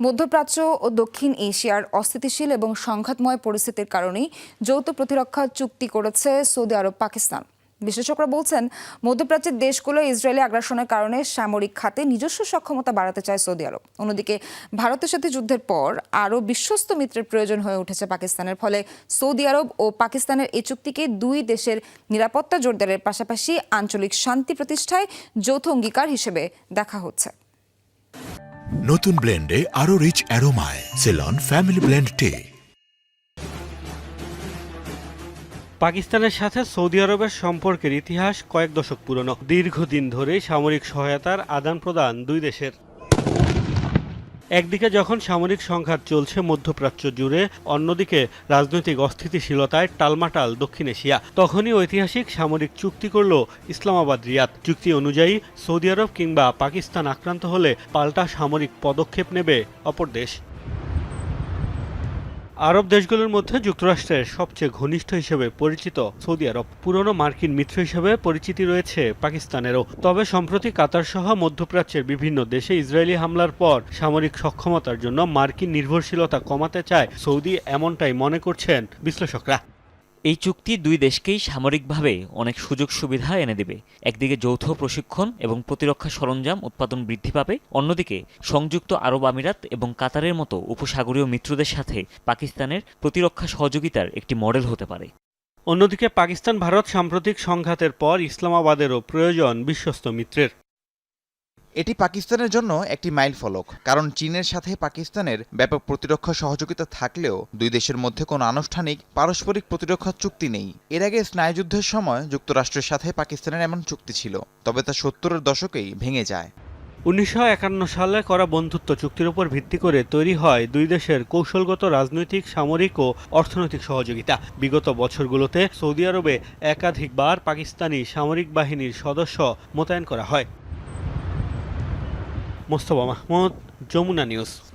মধ্যপ্রাচ্য ও দক্ষিণ এশিয়ার অস্থিতিশীল এবং সংঘাতময় পরিস্থিতির কারণেই যৌথ প্রতিরক্ষা চুক্তি করেছে সৌদি আরব, পাকিস্তান। বিশেষজ্ঞরা বলছেন, মধ্যপ্রাচ্যের দেশগুলো ইসরায়েলি আগ্রাসনের কারণে সামরিক খাতে নিজস্ব সক্ষমতা বাড়াতে চায় সৌদি আরব। অন্যদিকে, ভারতের সাথে যুদ্ধের পর আরও বিশ্বস্ত মিত্রের প্রয়োজন হয়ে উঠেছে পাকিস্তানের, ফলে সৌদি আরব ও পাকিস্তানের এই চুক্তিকে দুই দেশের নিরাপত্তা জোরদারের পাশাপাশি আঞ্চলিক শান্তি প্রতিষ্ঠায় যৌথ অঙ্গীকার হিসেবে দেখা হচ্ছে। নতুন ব্লেন্ডে আরও রিচ অ্যারোমায় সেলন ফ্যামিলি ব্লেন্ড টে পাকিস্তানের সাথে সৌদি আরবের সম্পর্কের ইতিহাস কয়েক দশক পুরনো। দীর্ঘদিন ধরে সামরিক সহায়তার আদান প্রদান দুই দেশের। একদিকে যখন সামরিক সংঘাত চলছে মধ্যপ্রাচ্য জুড়ে, অন্যদিকে রাজনৈতিক অস্থিতিশীলতায় টালমাটাল দক্ষিণ এশিয়া। তখনই ঐতিহাসিক সামরিক চুক্তি করল ইসলামাবাদ রিয়াদ। চুক্তি অনুযায়ী সৌদি আরব কিংবা পাকিস্তান আক্রান্ত হলে পাল্টা সামরিক পদক্ষেপ নেবে অপর দেশ। আরব দেশগুলোর মধ্যে যুক্তরাষ্ট্রের সবচেয়ে ঘনিষ্ঠ হিসেবে পরিচিত সৌদি আরব। পুরনো মার্কিন মিত্র হিসেবে পরিচিতি রয়েছে পাকিস্তানেরও। তবে সম্প্রতি কাতার সহ মধ্যপ্রাচ্যের বিভিন্ন দেশে ইসরায়েলি হামলার পর সামরিক সক্ষমতার জন্য মার্কিন নির্ভরশীলতা কমাতে চায় সৌদি, এমনটাই মনে করছেন বিশ্লেষকরা। এই চুক্তি দুই দেশকেই সামরিকভাবে অনেক সুযোগ সুবিধা এনে দেবে। একদিকে যৌথ প্রশিক্ষণ এবং প্রতিরক্ষা সরঞ্জাম উৎপাদন বৃদ্ধি পাবে। অন্যদিকে সংযুক্ত আরব আমিরাত এবং কাতারের মতো উপসাগরীয় মিত্রদের সাথে পাকিস্তানের প্রতিরক্ষা সহযোগিতার একটি মডেল হতে পারে। অন্যদিকে পাকিস্তান ভারত সাম্প্রতিক সংঘাতের পর ইসলামাবাদেরও প্রয়োজন বিশ্বস্ত মিত্রের। এটি পাকিস্তানের জন্য একটি মাইল ফলক, কারণ চীনের সাথে পাকিস্তানের ব্যাপক প্রতিরক্ষা সহযোগিতা থাকলেও দুই দেশের মধ্যে কোনো আনুষ্ঠানিক পারস্পরিক প্রতিরক্ষা চুক্তি নেই। এর আগে স্নায়ুযুদ্ধের সময় যুক্তরাষ্ট্রের সাথে পাকিস্তানের এমন চুক্তি ছিল, তবে তা সত্তরের দশকেই ভেঙে যায়। উনিশশো একান্ন সালে করা বন্ধুত্ব চুক্তির উপর ভিত্তি করে তৈরি হয় দুই দেশের কৌশলগত রাজনৈতিক, সামরিক ও অর্থনৈতিক সহযোগিতা। বিগত বছরগুলোতে সৌদি আরবে একাধিকবার পাকিস্তানি সামরিক বাহিনীর সদস্য মোতায়েন করা হয়। مصطفی محمود جمونہ نیوز.